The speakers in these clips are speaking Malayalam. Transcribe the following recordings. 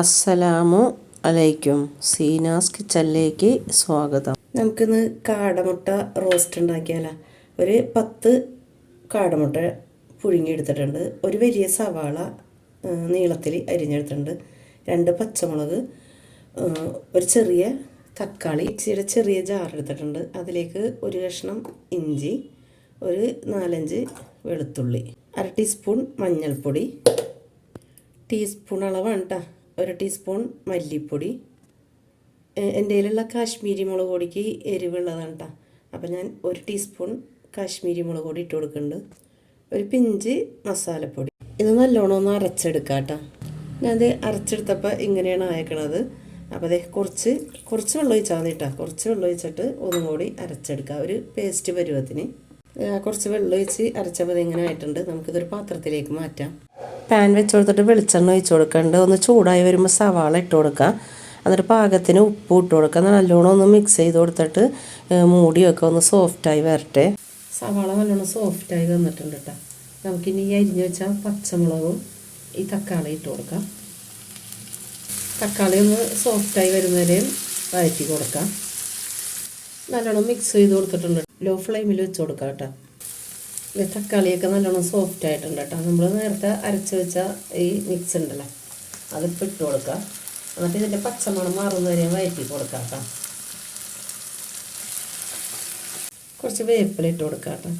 അസ്സലാമു അലൈക്കും. സീനാസ് കിച്ചണിലേക്ക് സ്വാഗതം. നമുക്കിന്ന് കാടമുട്ട റോസ്റ്റ് ഉണ്ടാക്കിയാലോ? ഒരു പത്ത് കാടമുട്ട പുഴുങ്ങിയെടുത്തിട്ടുണ്ട്. ഒരു വലിയ സവാള നീളത്തിൽ അരിഞ്ഞെടുത്തിട്ടുണ്ട്. രണ്ട് പച്ചമുളക് ഒരു ചെറിയ തക്കാളി ഇച്ചിരി ചെറിയ ജാർ എടുത്തിട്ടുണ്ട്. അതിലേക്ക് ഒരു കഷ്ണം ഇഞ്ചി ഒരു നാലഞ്ച് വെളുത്തുള്ളി അര ടീസ്പൂൺ മഞ്ഞൾപ്പൊടി ടീസ്പൂൺ അളവാണ് കേട്ടോ ഒരു ടീസ്പൂൺ മല്ലിപ്പൊടി. എന്റെ കയ്യിലുള്ള കാശ്മീരി മുളക് പൊടിക്ക് എരിവുള്ളതാണ് കേട്ടോ അപ്പം ഞാൻ ഒരു ടീസ്പൂൺ കാശ്മീരി മുളക് പൊടി ഇട്ട് കൊടുക്കുന്നുണ്ട്. ഒരു പിഞ്ച് മസാലപ്പൊടി. ഇത് നല്ലോണം ഒന്ന് അരച്ചെടുക്കാം കേട്ടോ ഞാനത് അരച്ചെടുത്തപ്പോൾ ഇങ്ങനെയാണ് അയക്കണത് അപ്പോൾ അതെ കുറച്ച് കുറച്ച് വെള്ളം ഒഴിച്ചാൽ മതി കേട്ടോ കുറച്ച് വെള്ളം ഒഴിച്ചിട്ട് ഒന്നും കൂടി അരച്ചെടുക്കുക ഒരു പേസ്റ്റ് പരുവത്തിന്. കുറച്ച് വെള്ളം ഒഴിച്ച് അരച്ചപ്പോൾ ഇങ്ങനെ ആയിട്ടുണ്ട്. നമുക്കിതൊരു പാത്രത്തിലേക്ക് മാറ്റാം. പാൻ വെച്ച് കൊടുത്തിട്ട് വെളിച്ചെണ്ണ ഒഴിച്ച് കൊടുക്കേണ്ടത് ഒന്ന് ചൂടായി വരുമ്പോൾ സവാള ഇട്ട് കൊടുക്കുക എന്നിട്ട് പാകത്തിന് ഉപ്പ് ഇട്ട് കൊടുക്കുക നല്ലോണം ഒന്ന് മിക്സ് ചെയ്ത് കൊടുത്തിട്ട് മൂടി വെക്കുക ഒന്ന് സോഫ്റ്റായി വരട്ടെ. സവാള നല്ലോണം സോഫ്റ്റായി വന്നിട്ടുണ്ട് കേട്ടോ നമുക്കിനി അരിഞ്ഞ് വെച്ച പച്ചമുളകും ഈ തക്കാളി ഇട്ട് കൊടുക്കാം. തക്കാളി ഒന്ന് സോഫ്റ്റായി വരുന്നവരെയും വഴറ്റി കൊടുക്കാം. നല്ലോണം മിക്സ് ചെയ്ത് കൊടുത്തിട്ടുണ്ട്. ലോ ഫ്ലെയിമിൽ വെച്ച് കൊടുക്കാം കേട്ടോ ഇത് തക്കാളിയൊക്കെ നല്ലോണം സോഫ്റ്റ് ആയിട്ടുണ്ട് കേട്ടോ. നമ്മൾ നേരത്തെ അരച്ച് വെച്ച ഈ മിക്സ് ഉണ്ടല്ലോ അതിപ്പോൾ ഇട്ട് കൊടുക്കുക എന്നിട്ട് ഇതിന്റെ പച്ചമണം മാറുന്നവരെ വയറ്റി കൊടുക്കാം കേട്ടോ. കുറച്ച് വേപ്പില ഇട്ട് കൊടുക്കാം കേട്ടോ.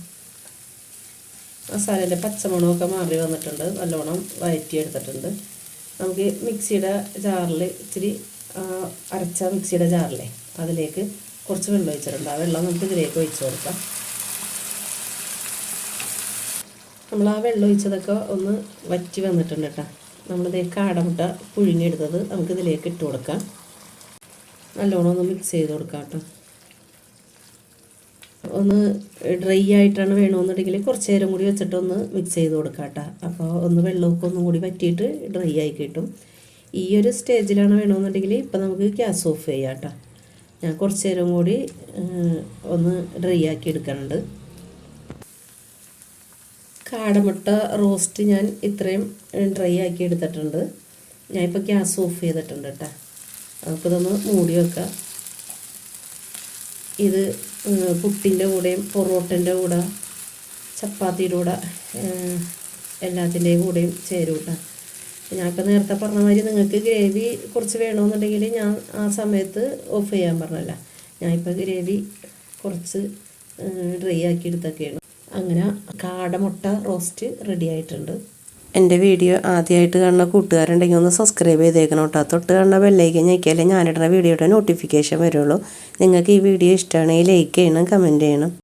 മസാലേന്റെ പച്ചമണമൊക്കെ മാറി വന്നിട്ടുണ്ട് നല്ലോണം വയറ്റി എടുത്തിട്ടുണ്ട്. നമുക്ക് മിക്സിയുടെ ജാറിൽ ഇച്ചിരി അരച്ച മിക്സിയുടെ ജാറിലെ അതിലേക്ക് കുറച്ച് വെള്ളം ഒഴിച്ചിട്ടുണ്ട്. ആ വെള്ളം നമുക്ക് ഇതിലേക്ക് ഒഴിച്ച് കൊടുക്കാം. നമ്മൾ ആ വെള്ളം ഒഴിച്ചതൊക്കെ ഒന്ന് വറ്റി വന്നിട്ടുണ്ട് കേട്ടോ. നമ്മളിത് കാടമുട്ട പുഴുങ്ങിയെടുത്തത് നമുക്ക് ഇതിലേക്ക് ഇട്ട് കൊടുക്കാം. നല്ലോണം ഒന്ന് മിക്സ് ചെയ്ത് കൊടുക്കാം കേട്ടോ. ഒന്ന് ഡ്രൈ ആയിട്ടാണ് വേണമെന്നുണ്ടെങ്കിൽ കുറച്ച് നേരം കൂടി വെച്ചിട്ട് ഒന്ന് മിക്സ് ചെയ്ത് കൊടുക്കാം കേട്ടോ. അപ്പോൾ ഒന്ന് വെള്ളമൊക്കെ ഒന്നും കൂടി വറ്റിയിട്ട് ഡ്രൈ ആയി കിട്ടും. ഈ ഒരു സ്റ്റേജിലാണ് വേണമെന്നുണ്ടെങ്കിൽ ഇപ്പം നമുക്ക് ഗ്യാസ് ഓഫ് ചെയ്യാം കേട്ടോ. ഞാൻ കുറച്ച് നേരം കൂടി ഒന്ന് ഡ്രൈ ആക്കി എടുക്കുന്നുണ്ട് കാടമുട്ട റോസ്റ്റ് ഞാൻ ഇത്രയും ഡ്രൈ ആക്കി എടുത്തിട്ടുണ്ട്. ഞാൻ ഇപ്പോൾ ഗ്യാസ് ഓഫ് ചെയ്തിട്ടുണ്ട് കേട്ടോ നമുക്കിതൊന്ന് മൂടി വെക്കാം. ഇത് പുട്ടിന്റെ കൂടെയും പൊറോട്ടന്റെ കൂടെ ചപ്പാത്തിയുടെ കൂടെ എല്ലാത്തിന്റെയും കൂടെയും ചേരും കേട്ടോ ഞാനിപ്പോൾ നേരത്തെ പറഞ്ഞ മാതിരി നിങ്ങൾക്ക് ഗ്രേവി കുറച്ച് വേണമെന്നുണ്ടെങ്കിൽ ഞാൻ ആ സമയത്ത് ഓഫ് ചെയ്യാൻ പറഞ്ഞല്ല. ഞാനിപ്പോൾ ഗ്രേവി കുറച്ച് ഡ്രൈ ആക്കി എടുത്തൊക്കെയാണ്. അങ്ങനെ കാടമുട്ട റോസ്റ്റ് റെഡി ആയിട്ടുണ്ട്. എന്റെ വീഡിയോ ആദ്യമായിട്ട് കാണുന്ന കൂട്ടുകാരുണ്ടെങ്കിൽ ഒന്ന് സബ്സ്ക്രൈബ് ചെയ്തേക്കണം കേട്ടോ. തൊട്ട് കാണുന്ന ബെല്ലൈക്കൻ ഞെക്കിയാലേ ഞാനിടുന്ന വീഡിയോയുടെ നോട്ടിഫിക്കേഷൻ വരുള്ളൂ. നിങ്ങൾക്ക് ഈ വീഡിയോ ഇഷ്ടമാണെങ്കിൽ ലൈക്ക് ചെയ്യണം കമന്റ് ചെയ്യണം.